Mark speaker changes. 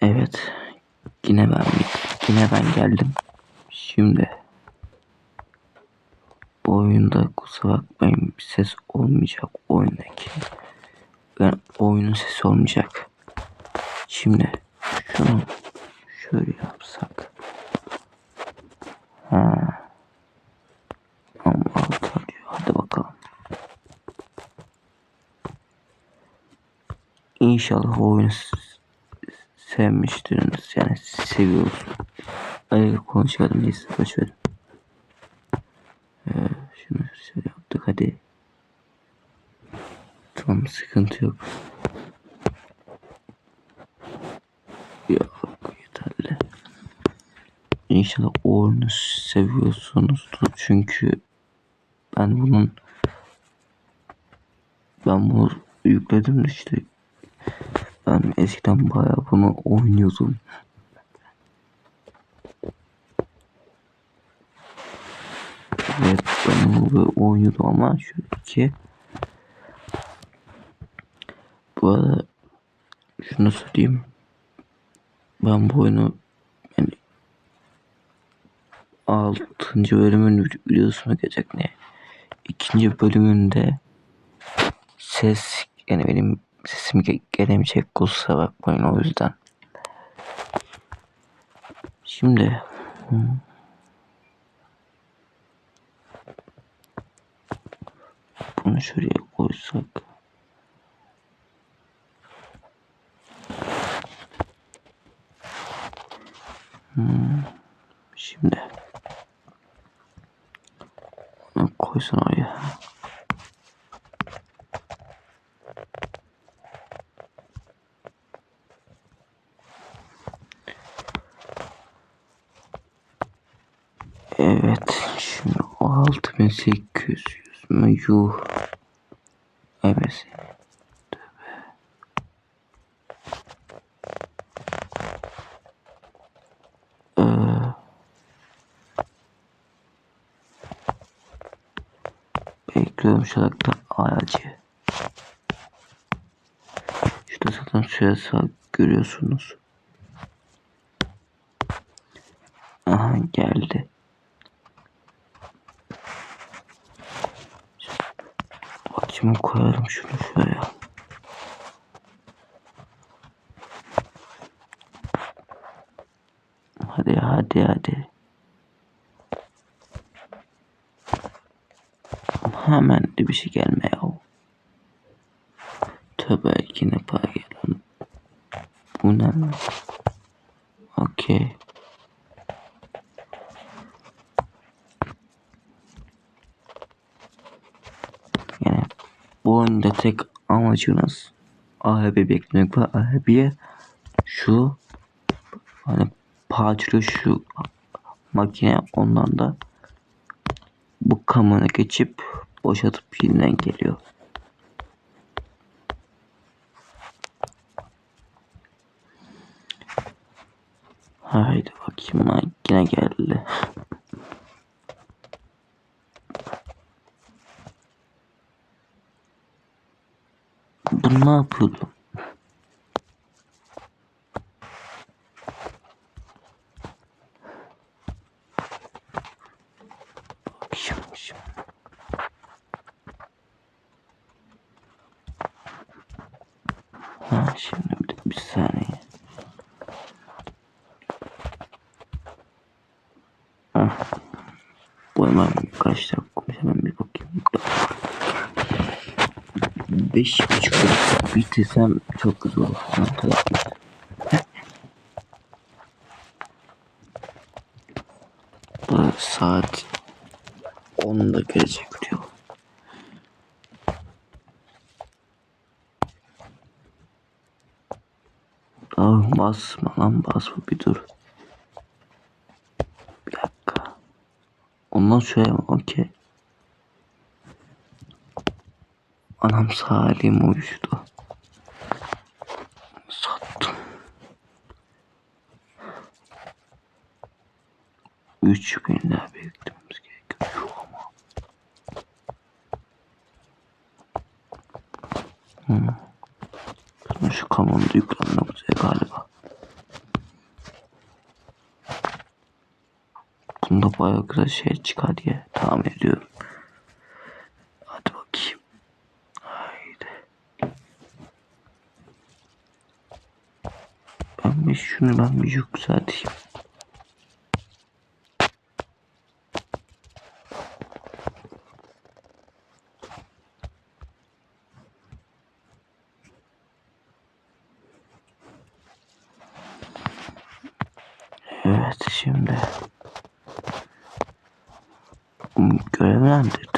Speaker 1: Evet. Yine ben yine ben geldim. Şimdi bu oyunda kusura bakmayın ses olmayacak oyundaki. Yani oyunun sesi olmayacak. Şimdi şunu şöyle yapsak. Ha. Ama. Hadi bakalım. İnşallah oyunu s- sevmiştiriniz. Yani seviyoruz. Öyle konuşalım neyse boşverin. Ee, şunu şöyle yaptık hadi. Tamam sıkıntı yok. Yok yeterli. İnşallah oyunu seviyorsunuzdur. Çünkü ben bunun ben bunu yükledim de işte ben eskiden bayağı bunu oynuyordum. Evet ben bunu oynuyordum ama şöyle ki bu arada şunu söyleyeyim ben bu oyunu yani 6. bölümün videosuna gelecek ne? İkinci bölümünde ses yani benim sesim ge- gelemeyecek kusura bakmayın o yüzden. Şimdi bunu şuraya koysak Şimdi koysun oraya. Evet şimdi o 6800 mü yuh. Evet. Ee, bekliyorum şu dakika ağacı. Şurada zaten süresi var görüyorsunuz. Aha geldi. Şimdi koyarım şunu şuraya. Hadi hadi hadi. Hemen de bir şey gelme ya. Tövbe yine para gel. Bu ne? Okey. Yani bu oyunda tek amacınız AHB beklemek var. AHB'ye şu hani parçalı şu makine ondan da bu kamera geçip boşaltıp yeniden geliyor. Haydi bakayım makine geldi. Bu ne yapıyordu? Bakayım şimdi. Ha şimdi bir, bir saniye. Ha. Bu hemen kaç dakika hemen bir bakayım. Beş buçuk bitirsem çok güzel olur. Kadar Bu saat 10'da gelecek diyor. Ah basma lan basma bir dur. Bir dakika. Ondan sonra okey. Anam salim uyuştu. Sattım. 3 gün daha beklememiz gerekiyor ama. Hmm. Şu kamanı yüklenmek üzere galiba. Bunda bayağı güzel şey çıkar diye tahmin ediyorum. Ben şunu ben bir yükselteyim. Evet şimdi görevlendir.